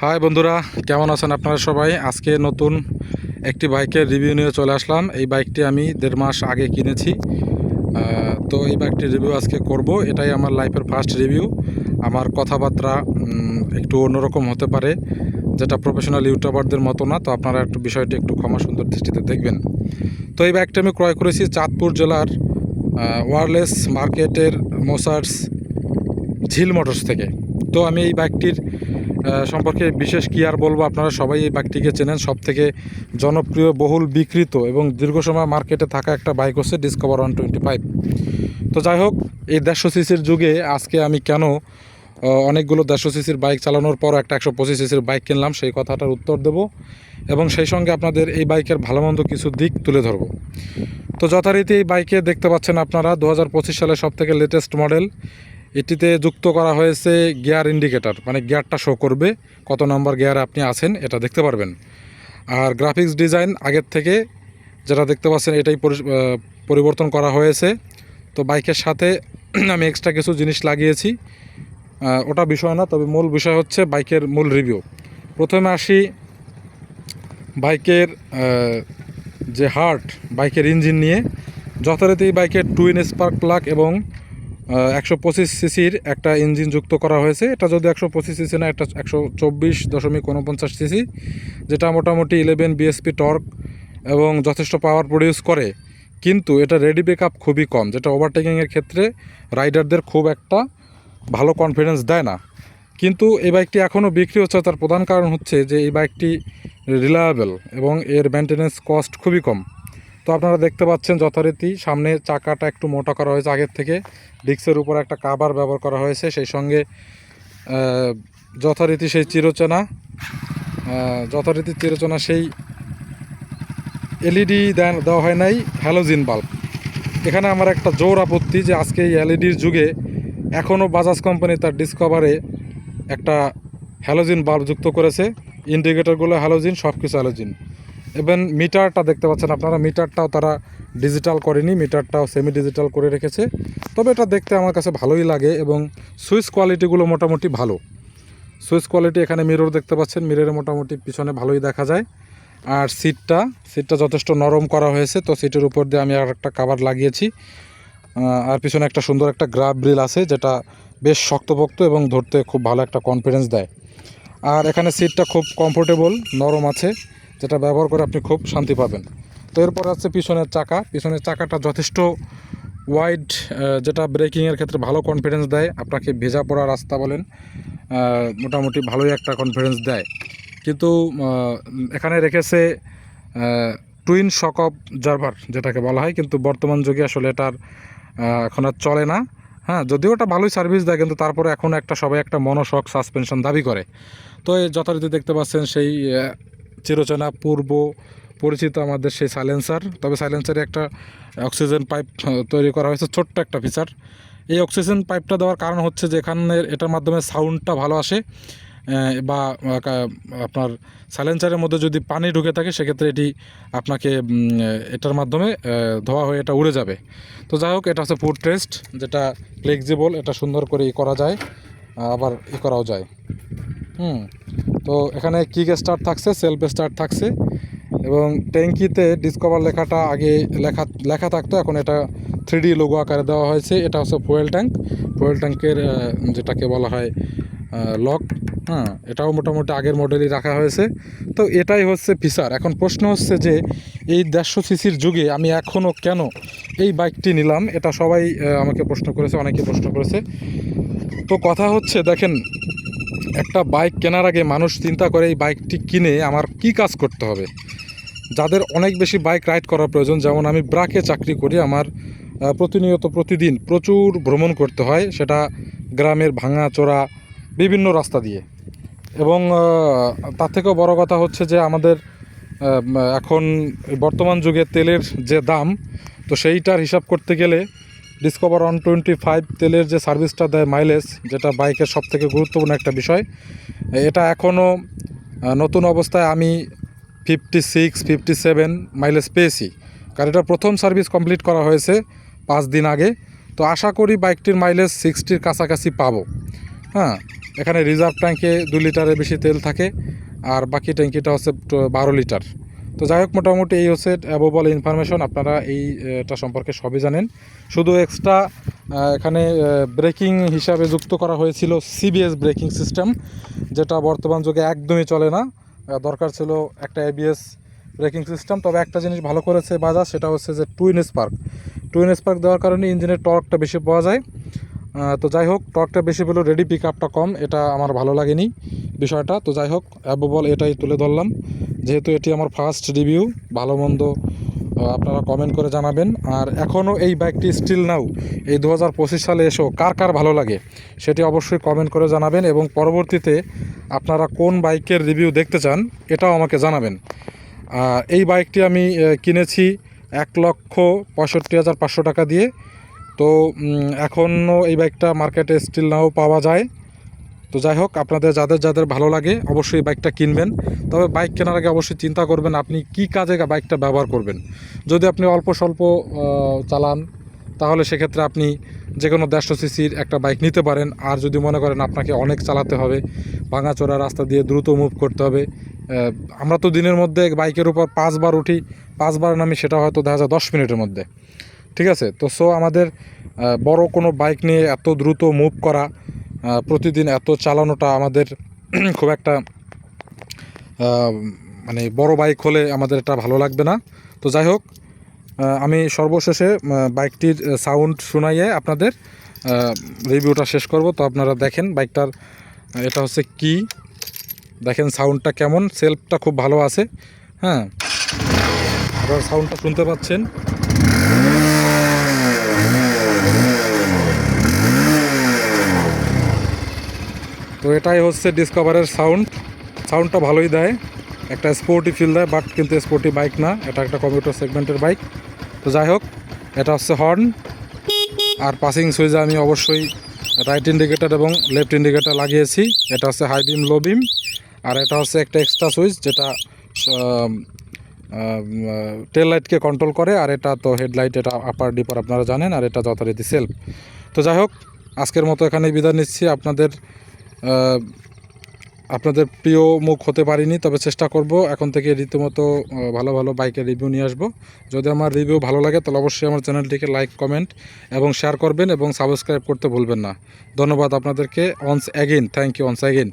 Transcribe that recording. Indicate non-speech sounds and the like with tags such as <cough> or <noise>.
High বন্ধুরা, কেমন আছেন আপনারা সবাই? আজকে নতুন একটি বাইকের রিভিউ নিয়ে চলে আসলাম। এই বাইকটি আমি দেড় মাস আগে কিনেছি। তো এই বাইকটির রিভিউ আজকে করব। এটাই আমার লাইফের ফার্স্ট রিভিউ। আমার কথাবার্তা একটু অন্যরকম হতে পারে, যেটা প্রফেশনাল ইউটিউবারদের মতো না, তো আপনারা একটু বিষয়টি একটু ক্ষমা সুন্দর দৃষ্টিতে দেখবেন। তো এই বাইকটি আমি ক্রয় করেছি চাঁদপুর জেলার ওয়ারলেস মার্কেটের মোসার্স ঝিল মোটরস থেকে। তো আমি এই বাইকটির সম্পর্কে বিশেষ কি আর বলব আপনারা সবাই এই বাইকটিকে চেনেন। সব থেকে জনপ্রিয়, বহুল বিকৃত এবং দীর্ঘ সময় মার্কেটে থাকা একটা বাইক হচ্ছে ডিসকভার ওয়ান টোয়েন্টি ফাইভ। তো যাই হোক, এই দেড়শো সিসির যুগে আজকে আমি কেন অনেকগুলো দেড়শো সিসির বাইক চালানোর পর একটা একশো পঁচিশ সিসির বাইক কিনলাম, সেই কথাটার উত্তর দেব এবং সেই সঙ্গে আপনাদের এই বাইকের ভালো মন্দ কিছু দিক তুলে ধরবো। তো যথারীতি এই বাইকে দেখতে পাচ্ছেন আপনারা, দু হাজার পঁচিশ সালের সব থেকে লেটেস্ট মডেল এটিতে যুক্ত করা হয়েছে গিয়ার ইন্ডিকেটর মানে গিয়ারটা শো করবে কত নম্বর গিয়ারে আপনি আছেন, এটা দেখতে পারবেন। আর গ্রাফিক্স ডিজাইন আগের থেকে যেটা দেখতে পাচ্ছেন, এটাই পরি- পরিবর্তন করা হয়েছে। তো বাইকের সাথে <clears throat> আমি এক্সট্রা কিছু জিনিস লাগিয়েছি। ওটা বিষয় না, তবে মূল বিষয় হচ্ছে বাইকের মূল রিভিউ প্রথমে আসি বাইকের যে হার্ট বাইকের ইঞ্জিন নিয়ে। যথারীতি বাইকের টুইন স্পার্ক প্লাগ এবং একশো পঁচিশ সিসির একটা ইঞ্জিন যুক্ত করা হয়েছে। এটা যদি একশো পঁচিশ সিসি না একটা একশো চব্বিশ দশমিক উনপঞ্চাশ সিসি, যেটা মোটামুটি ইলেভেন বিএসপি টর্ক এবং যথেষ্ট পাওয়ার প্রডিউস করে। কিন্তু এটা রেডি ব্যাকআপ খুবই কম, যেটা ওভারটেকিংয়ের ক্ষেত্রে রাইডারদের খুব একটা ভালো কনফিডেন্স দেয় না। কিন্তু এই বাইকটি এখনও বিক্রি হচ্ছে, তার প্রধান কারণ হচ্ছে যে এই বাইকটি রিলায়েবল এবং এর মেনটেনেন্স কস্ট খুবই কম। তো আপনারা দেখতে পাচ্ছেন যথারীতি সামনে চাকাটা একটু মোটা করা হয়েছে আগের থেকে। ডিক্সের উপর একটা কাবার ব্যবহার করা হয়েছে, সেই সঙ্গে যথারীতি সেই চিরচেনা যথারীতি চিরচেনা সেই এলইডি দেওয়া হয় নাই, হ্যালোজিন বাল্ব। এখানে আমার একটা জোর আপত্তি যে আজকে এই এলইডির যুগে এখনও বাজাজ কোম্পানি তার ডিসকভারে একটা হ্যালোজিন বাল্ব যুক্ত করেছে। ইন্ডিকেটরগুলো হ্যালোজিন সব কিছু হ্যালোজিন। এবং মিটারটা দেখতে পাচ্ছেন আপনারা মিটারটাও তারা ডিজিটাল করেনি মিটারটাও সেমি ডিজিটাল করে রেখেছে। তবে এটা দেখতে আমার কাছে ভালোই লাগে এবং সুইচ কোয়ালিটিগুলো মোটামুটি ভালো। সুইচ কোয়ালিটি এখানে মিরর দেখতে পাচ্ছেন মিররে মোটামুটি পিছনে ভালোই দেখা যায়। আর সিটটা সিটটা যথেষ্ট নরম করা হয়েছে, তো সিটের উপর দিয়ে আমি আর একটা কাভার লাগিয়েছি আর পিছনে একটা সুন্দর একটা গ্রাফ ব্রিল আছে, যেটা বেশ শক্তপোক্ত এবং ধরতে খুব ভালো একটা কনফিডেন্স দেয়। আর এখানে সিটটা খুব কমফোর্টেবল নরম আছে। যেটা ব্যবহার করে আপনি খুব শান্তি পাবেন। তো এরপর আছে পিছনের চাকা। পিছনের চাকাটা যথেষ্ট ওয়াইড যেটা ব্রেকিংয়ের ক্ষেত্রে ভালো কনফিডেন্স দেয়। আপনাকে ভেজা পড়া রাস্তা বলেন মোটামুটি ভালোই একটা কনফিডেন্স দেয়। কিন্তু এখানে রেখেছে টুইন শক অফ জার্ভার যেটাকে বলা হয়। কিন্তু বর্তমান যুগে আসলে এটার এখন আর চলে না। হ্যাঁ যদিও ওটা ভালোই সার্ভিস দেয়, কিন্তু তারপরে এখন একটা সবাই একটা মনোশক সাসপেনশন দাবি করে। তো যথারীতি দেখতে পাচ্ছেন সেই চিরচেনা পূর্ব পরিচিত আমাদের সেই সাইলেন্সার তবে সাইলেন্সারে একটা অক্সিজেন পাইপ তৈরি করা হয়েছে, ছোট্ট একটা ফিচার এই অক্সিজেন পাইপটা দেওয়ার কারণ হচ্ছে যে এখানে এটার মাধ্যমে সাউন্ডটা ভালো আসে বা আপনার সাইলেন্সারের মধ্যে যদি পানি ঢুকে থাকে, সেক্ষেত্রে এটি আপনাকে এটার মাধ্যমে ধোয়া হয়ে এটা উড়ে যাবে। তো যাই হোক, এটা হচ্ছে ফুড টেস্ট যেটা ফ্লেক্সিবল এটা সুন্দর করে ই করা যায়, আবার ই করাও যায়। হুম। তো এখানে কিক স্টার্ট থাকছে সেলফ স্টার্ট থাকছে এবং ট্যাঙ্কিতে ডিসকভার লেখাটা আগে লেখা লেখা থাকতো, এখন এটা থ্রি লোগো আকারে দেওয়া হয়েছে, এটা হচ্ছে ফুয়েল ট্যাঙ্ক ফুয়েল ট্যাঙ্কের যেটাকে বলা হয় লক হ্যাঁ এটাও মোটামুটি আগের মডেলই রাখা হয়েছে। তো এটাই হচ্ছে ফিচার এখন প্রশ্ন হচ্ছে যে, এই দেড়শো সিসির যুগে আমি এখনও কেন এই বাইকটি নিলাম? এটা সবাই আমাকে প্রশ্ন করেছে, অনেকে প্রশ্ন করেছে। তো কথা হচ্ছে, দেখেন একটা বাইক কেনার আগে মানুষ চিন্তা করে, এই বাইকটি কিনে আমার কি কাজ করতে হবে? যাদের অনেক বেশি বাইক রাইড করার প্রয়োজন, যেমন আমি ব্রাকে চাকরি করি, আমার প্রতিনিয়ত প্রতিদিন প্রচুর ভ্রমণ করতে হয়, সেটা গ্রামের ভাঙা চোরা বিভিন্ন রাস্তা দিয়ে। এবং তার থেকেও বড় কথা হচ্ছে যে আমাদের এখন বর্তমান যুগে তেলের যে দাম, তো সেইটার হিসাব করতে গেলে ডিসকভার ওয়ান টোয়েন্টি ফাইভ তেলের যে সার্ভিসটা দেয় মাইলেজ যেটা বাইকের সব থেকে গুরুত্বপূর্ণ একটা বিষয়, এটা এখনও নতুন অবস্থায় আমি fifty six fifty seven mileage পেয়েছি। কারণ এটা প্রথম সার্ভিস কমপ্লিট করা হয়েছে পাঁচ দিন আগে। তো আশা করি বাইকটির মাইলেজ সিক্সটির কাছাকাছি পাবো। হ্যাঁ এখানে রিজার্ভ ট্যাঙ্কে দুই লিটারের বেশি তেল থাকে, আর বাকি ট্যাঙ্কিটা হচ্ছে বারো লিটার। তো যাই হোক, মোটামুটি এই হচ্ছে অ্যাবোবল ইনফরমেশন আপনারা এইটা সম্পর্কে সবই জানেন। শুধু এক্সট্রা এখানে ব্রেকিং হিসাবে যুক্ত করা হয়েছিল সিবিএস ব্রেকিং সিস্টেম যেটা বর্তমান যুগে একদমই চলে না। দরকার ছিল একটা এবিএস ব্রেকিং সিস্টেম তবে একটা জিনিস ভালো করেছে বাজাজ, সেটা হচ্ছে যে টুইন স্পার্ক টুইন স্পার্ক দেওয়ার কারণে ইঞ্জিনের টর্কটা বেশি পাওয়া যায়। তো যাই হোক, টর্কটা বেশি পেলেও রেডি পিক আপটা কম, এটা আমার ভালো লাগেনি। বিষয়টা। তো যাই হোক অ্যাবোবল এটাই তুলে ধরলাম। যেহেতু এটি আমার ফার্স্ট রিভিউ ভালো মন্দ আপনারা কমেন্ট করে জানাবেন। আর এখনও এই বাইকটি স্টিল নাও এই দু হাজার পঁচিশ সালে এসো, কার কার ভালো লাগে, সেটি অবশ্যই কমেন্ট করে জানাবেন এবং পরবর্তীতে আপনারা কোন বাইকের রিভিউ দেখতে চান, এটাও আমাকে জানাবেন। এই বাইকটি আমি কিনেছি এক লক্ষ পঁয়ষট্টি হাজার পাঁচশো টাকা দিয়ে। তো এখনও এই বাইকটা মার্কেটে স্টিল নাও পাওয়া যায়। তো যাই হোক, আপনাদের যাদের যাদের ভালো লাগে অবশ্যই বাইকটা কিনবেন। তবে বাইক কেনার আগে অবশ্যই চিন্তা করবেন আপনি কি কাজে বাইকটা ব্যবহার করবেন। যদি আপনি অল্প স্বল্প চালান, তাহলে সেক্ষেত্রে আপনি যে কোনো দেড়শো সিসির একটা বাইক নিতে পারেন। আর যদি মনে করেন আপনাকে অনেক চালাতে হবে, ভাঙাচোরা রাস্তা দিয়ে দ্রুত মুভ করতে হবে আমরা তো দিনের মধ্যে বাইকের উপর পাঁচবার উঠি, পাঁচবার নামি সেটা হয়তো দেখা যায় দশ মিনিটের মধ্যে। ঠিক আছে? তো সো আমাদের বড় কোনো বাইক নিয়ে এত দ্রুত মুভ করা প্রতিদিন এত চালানোটা আমাদের <clears throat> খুব একটা মানে বড় বাইক হলে আমাদের এটা ভালো লাগবে না। তো যাই হোক আমি সর্বশেষে বাইকটির সাউন্ড শোনাইয়ে আপনাদের রিভিউটা শেষ করব। তো আপনারা দেখেন বাইকটার এটা হচ্ছে কি। দেখেন সাউন্ডটা কেমন সেলফটা খুব ভালো আছে। হ্যাঁ আপনারা সাউন্ডটা শুনতে পাচ্ছেন। তো এটাই হচ্ছে ডিসকভারের সাউন্ড সাউন্ডটা ভালোই দেয়। একটা স্পোর্টি ফিল দেয় বাট কিন্তু স্পোর্টি বাইক না। এটা একটা কম্পিউটার সেগমেন্টের বাইক তো যাই হোক, এটা হচ্ছে হর্ন আর পাসিং সুইচে আমি অবশ্যই রাইট ইন্ডিকেটার এবং লেফট ইন্ডিকেটার লাগিয়েছি। এটা হচ্ছে হাই বিম লো বিম আর এটা হচ্ছে একটা এক্সট্রা সুইচ যেটা টেল লাইটকে কন্ট্রোল করে। আর এটা তো হেডলাইট এটা আপার ডিপার আপনারা জানেন। আর এটা যথারীতি সেলফ তো যাই হোক, আজকের মতো এখানেই বিদায় নিচ্ছি। আপনাদের আপনাদের প্রিয় মুখ হতে পারিনি, তবে চেষ্টা করব। এখন থেকে রীতিমতো ভালো ভালো বাইকের রিভিউ নিয়ে আসব। যদি আমার রিভিউ ভালো লাগে, তাহলে অবশ্যই আমার চ্যানেলটিকে লাইক কমেন্ট এবং শেয়ার করবেন এবং সাবস্ক্রাইব করতে ভুলবেন না। ধন্যবাদ আপনাদেরকে once again thank you once again